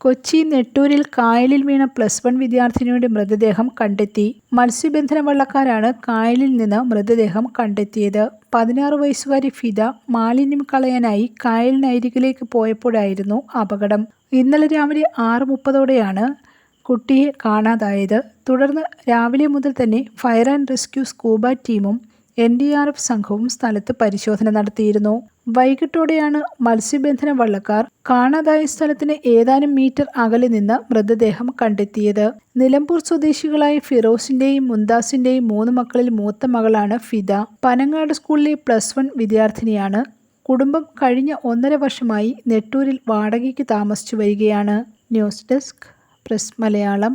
കൊച്ചി നെട്ടൂരിൽ കായലിൽ വീണ plus one വിദ്യാർത്ഥിനിയുടെ മൃതദേഹം കണ്ടെത്തി. മത്സ്യബന്ധന വള്ളക്കാരാണ് കായലിൽ നിന്ന് മൃതദേഹം കണ്ടെത്തിയത്. പതിനാറ് വയസ്സുകാരി ഫിദ മാലിന്യം കളയാനായി കായലിനരികിലേക്ക് പോയപ്പോഴായിരുന്നു അപകടം. ഇന്നലെ രാവിലെ ആറ് മുപ്പതോടെയാണ് കുട്ടിയെ കാണാതായത്. തുടർന്ന് രാവിലെ മുതൽ തന്നെ ഫയർ ആൻഡ് റെസ്ക്യൂ സ്കൂബ ടീമും എൻ ഡി ആർ എഫ് സംഘവും സ്ഥലത്ത് പരിശോധന നടത്തിയിരുന്നു. വൈകിട്ടോടെയാണ് മത്സ്യബന്ധന വള്ളക്കാർ കാണാതായ സ്ഥലത്തിന് ഏതാനും മീറ്റർ അകലെ നിന്ന് മൃതദേഹം കണ്ടെത്തിയത്. നിലമ്പൂർ സ്വദേശികളായ ഫിറോസിന്റെയും മുന്താസിന്റെയും മൂന്ന് മക്കളിൽ മൂത്ത മകളാണ് ഫിദ. പനങ്ങാട് സ്കൂളിലെ പ്ലസ് വൺ വിദ്യാർത്ഥിനിയാണ്. കുടുംബം കഴിഞ്ഞ ഒന്നര വർഷമായി നെട്ടൂരിൽ വാടകയ്ക്ക് താമസിച്ചു വരികയാണ്. News desk press Malayalam.